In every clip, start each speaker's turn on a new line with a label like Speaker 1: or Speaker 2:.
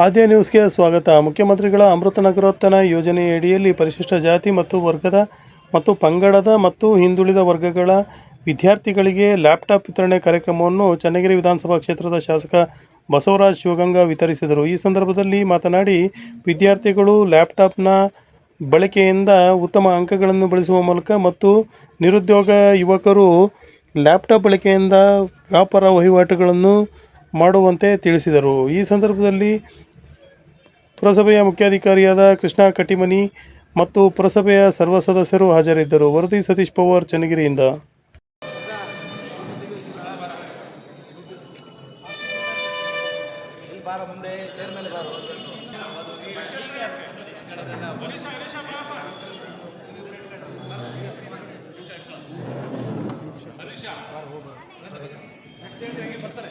Speaker 1: ಆದ್ಯ ನ್ಯೂಸ್ಗೆ ಸ್ವಾಗತ. ಮುಖ್ಯಮಂತ್ರಿಗಳ ಅಮೃತ ನಗರೋತ್ಥಾನ ಯೋಜನೆಯಡಿಯಲ್ಲಿ ಪರಿಶಿಷ್ಟ ಜಾತಿ ಮತ್ತು ವರ್ಗದ ಮತ್ತು ಪಂಗಡದ ಮತ್ತು ಹಿಂದುಳಿದ ವರ್ಗಗಳ ವಿದ್ಯಾರ್ಥಿಗಳಿಗೆ ಲ್ಯಾಪ್ಟಾಪ್ ವಿತರಣೆ ಕಾರ್ಯಕ್ರಮವನ್ನು ಚನ್ನಗಿರಿ ವಿಧಾನಸಭಾ ಕ್ಷೇತ್ರದ ಶಾಸಕ ಬಸವರಾಜ್ ಶಿವಗಂಗಾ ವಿತರಿಸಿದರು. ಈ ಸಂದರ್ಭದಲ್ಲಿ ಮಾತನಾಡಿ, ವಿದ್ಯಾರ್ಥಿಗಳು ಲ್ಯಾಪ್ಟಾಪ್ನ ಬಳಕೆಯಿಂದ ಉತ್ತಮ ಅಂಕಗಳನ್ನು ಬಳಸುವ ಮೂಲಕ ಮತ್ತು ನಿರುದ್ಯೋಗ ಯುವಕರು ಲ್ಯಾಪ್ಟಾಪ್ ಬಳಕೆಯಿಂದ ವ್ಯಾಪಾರ ವಹಿವಾಟುಗಳನ್ನು ಮಾಡುವಂತೆ ತಿಳಿಸಿದರು ಈ ಸಂದರ್ಭದಲ್ಲಿ ಪುರಸಭೆಯ ಮುಖ್ಯಾಧಿಕಾರಿಯಾದ ಕೃಷ್ಣ ಕಟ್ಟಿಮನಿ ಮತ್ತು ಪುರಸಭೆಯ ಸರ್ವ ಸದಸ್ಯರು ಹಾಜರಿದ್ದರು ವರದಿ ಸತೀಶ್ ಪವಾರ್, ಚನ್ನಗಿರಿಯಿಂದ.
Speaker 2: ಬರ್ತಾರೆ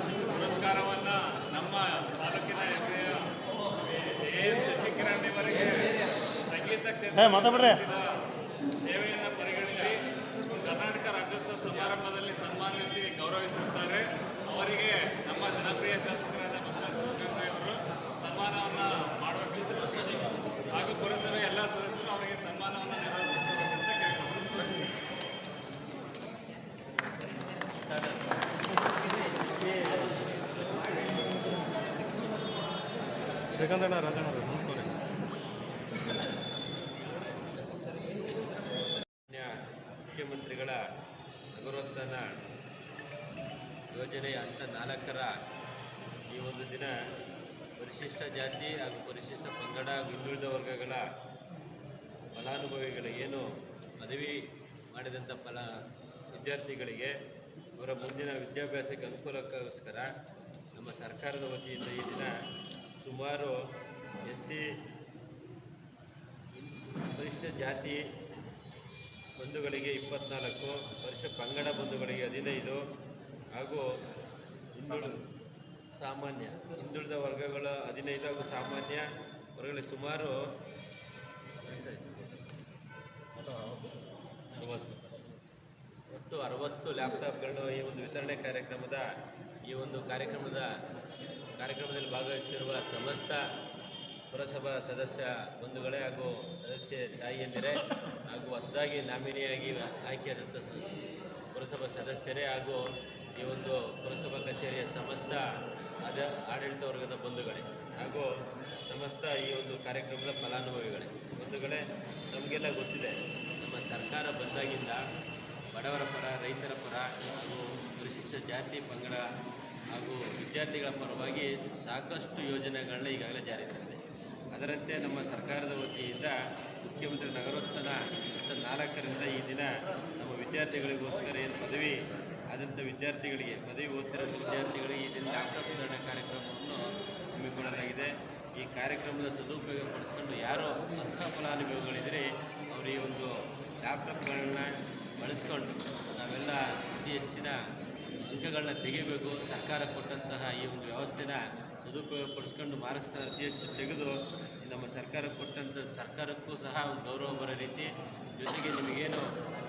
Speaker 2: ತಿರುಗಿ
Speaker 3: ಪುರಸ್ಕಾರವನ್ನು ನಮ್ಮ ತಾಲೂಕಿನ ಎ ಎಂ ಶಶಿಕಿರಣ್ ಇವರಿಗೆ ಸಂಗೀತ ಕ್ಷೇತ್ರ
Speaker 1: ಮಾತಾಡ್ರೆ
Speaker 3: ಸೇವೆಯನ್ನು
Speaker 2: ಶ್ರೀಕಾಂತಣ್ಣ ರಾಜಣ್ಣ
Speaker 4: ನಮಸ್ಕಾರ ಮುಖ್ಯಮಂತ್ರಿಗಳ ನಗರೋತ್ಥಾನ ಯೋಜನೆಯ ಹಂತ ನಾಲ್ಕರ ಈ ಒಂದು ದಿನ ಪರಿಶಿಷ್ಟ ಜಾತಿ ಹಾಗೂ ಪರಿಶಿಷ್ಟ ಪಂಗಡ ಹಾಗೂ ಹಿಂದುಳಿದ ವರ್ಗಗಳ ಫಲಾನುಭವಿಗಳು ಏನು ಪದವಿ ಮಾಡಿದಂಥ ಫಲ ವಿದ್ಯಾರ್ಥಿಗಳಿಗೆ ಅವರ ಮುಂದಿನ ವಿದ್ಯಾಭ್ಯಾಸಕ್ಕೆ ಅನುಕೂಲಕ್ಕೋಸ್ಕರ ನಮ್ಮ ಸರ್ಕಾರದ ವತಿಯಿಂದ ಈ ದಿನ ಸುಮಾರು ಎಸ್ ಸಿ ಪರಿಶಿಷ್ಟ ಜಾತಿ ಬಂಧುಗಳಿಗೆ ಇಪ್ಪತ್ನಾಲ್ಕು ವರ್ಷ ಪಂಗಡ ಬಂಧುಗಳಿಗೆ ಹದಿನೈದು ಹಾಗೂ ಸಾಮಾನ್ಯ ಹಿಂದುಳಿದ ವರ್ಗಗಳ ಹದಿನೈದು ಹಾಗೂ ಸಾಮಾನ್ಯ ವರ್ಗಗಳಿಗೆ ಸುಮಾರು ಅರವತ್ತು. ಒಟ್ಟು ಅರವತ್ತು ಲ್ಯಾಪ್ಟಾಪ್ಗಳು ಈ ಒಂದು ವಿತರಣೆ ಕಾರ್ಯಕ್ರಮದ ಈ ಒಂದು ಕಾರ್ಯಕ್ರಮದ ಕಾರ್ಯಕ್ರಮದಲ್ಲಿ ಭಾಗವಹಿಸಿರುವ ಸಮಸ್ತ ಪುರಸಭಾ ಸದಸ್ಯ ಬಂಧುಗಳೇ ಹಾಗೂ ಸದಸ್ಯ ತಾಯಿಯಂದಿರೇ ಹಾಗೂ ಹೊಸದಾಗಿ ನಾಮಿನಿಯಾಗಿ ಆಯ್ಕೆಯಾದಂಥ ಪುರಸಭಾ ಸದಸ್ಯರೇ ಹಾಗೂ ಈ ಒಂದು ಪುರಸಭಾ ಕಚೇರಿಯ ಸಮಸ್ತ ಅದ, ಆಡಳಿತ ವರ್ಗದ ಬಂಧುಗಳೇ ಹಾಗೂ ಸಮಸ್ತ ಈ ಒಂದು ಕಾರ್ಯಕ್ರಮದ ಫಲಾನುಭವಿಗಳೇ. ಬಂಧುಗಳೇ, ನಮಗೆಲ್ಲ ಗೊತ್ತಿದೆ, ನಮ್ಮ ಸರ್ಕಾರ ಬಂದಾಗಿಂದ ಬಡವರ ಪರ, ರೈತರ ಪರ ಹಾಗೂ ಪರಿಶಿಷ್ಟ ಜಾತಿ ಪಂಗಡ ಹಾಗೂ ವಿದ್ಯಾರ್ಥಿಗಳ ಪರವಾಗಿ ಸಾಕಷ್ಟು ಯೋಜನೆಗಳನ್ನ ಈಗಾಗಲೇ ಜಾರಿ ತಂದಿದೆ. ಅದರಂತೆ ನಮ್ಮ ಸರ್ಕಾರದ ವತಿಯಿಂದ ಮುಖ್ಯಮಂತ್ರಿ ನಗರೋತ್ಥಾನ ನಾಲ್ಕರಿಂದ ಈ ದಿನ ನಮ್ಮ ವಿದ್ಯಾರ್ಥಿಗಳಿಗೋಸ್ಕರ ಏನು ಪದವಿ, ಆದಂಥ ವಿದ್ಯಾರ್ಥಿಗಳಿಗೆ, ಪದವಿ ಓದ್ತಿರೋ ವಿದ್ಯಾರ್ಥಿಗಳಿಗೆ ಈ ದಿನ ಲ್ಯಾಪ್ಟಾಪ್ ಕಾರ್ಯಕ್ರಮವನ್ನು ಹಮ್ಮಿಕೊಳ್ಳಲಾಗಿದೆ. ಈ ಕಾರ್ಯಕ್ರಮದ ಸದುಪಯೋಗ ಪಡಿಸ್ಕೊಂಡು ಯಾರು ಅರ್ಹ ಫಲಾನುಭವಿಗಳಿದ್ರೆ ಅವರು ಈ ಒಂದು ಲ್ಯಾಪ್ಟಾಪ್ಗಳನ್ನ ಬಳಸ್ಕೊಂಡು ನಾವೆಲ್ಲ ಅತಿ ಹೆಚ್ಚಿನ ಅಂಕಗಳನ್ನ ತೆಗಿಬೇಕು, ಸರ್ಕಾರ ಕೊಟ್ಟಂತಹ ಈ ಒಂದು ವ್ಯವಸ್ಥೆನ ಸದುಪಯೋಗ ಪಡಿಸ್ಕೊಂಡು ಮಾರ್ಕ್ಸ್ನ ಅತಿ ಹೆಚ್ಚು ತೆಗೆದು ನಮ್ಮ ಸರ್ಕಾರ ಕೊಟ್ಟಂಥ ಸರ್ಕಾರಕ್ಕೂ ಸಹ ಒಂದು ಗೌರವ ಬರೋ ರೀತಿ ಜೊತೆಗೆ ನಿಮಗೇನು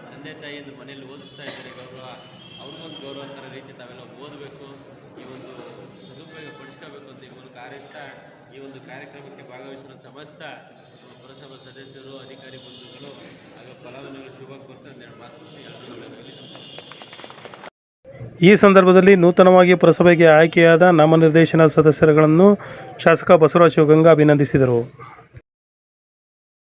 Speaker 4: ತಂದೆ ತಾಯಿಯಿಂದ ಮನೆಯಲ್ಲಿ ಓದಿಸ್ತಾ ಇದ್ದಾರೆ ಗೌರವ ಅವ್ರಿಗೊಂದು ಗೌರವ ಥರ ರೀತಿ ತಾವೆಲ್ಲ ಓದಬೇಕು, ಈ ಒಂದು ಸದುಪಯೋಗ ಪಡಿಸ್ಕೋಬೇಕು ಅಂತ ಈ ಮೂಲಕ ಹಾರೈಸ್ತಾ ಈ ಒಂದು ಕಾರ್ಯಕ್ರಮಕ್ಕೆ ಭಾಗವಹಿಸಿರುವ ಸಮಸ್ತ ಪುರಸಭಾ ಸದಸ್ಯರು, ಅಧಿಕಾರಿ ಬಂಧುಗಳು, ಹಾಗೂ ಫಲಾನುಭವಿಗಳು ಶುಭ ಒಂದೆರಡು ಮಾತು ಎಲ್ಲರೂ
Speaker 1: ಈ ಸಂದರ್ಭದಲ್ಲಿ ನೂತನವಾಗಿ ಪುರಸಭೆಗೆ ಆಯ್ಕೆಯಾದ ನಾಮನಿರ್ದೇಶನ ಸದಸ್ಯರುಗಳನ್ನು ಶಾಸಕ ಬಸವರಾಜ ಶಿವಗಂಗಾ ಅಭಿನಂದಿಸಿದರು.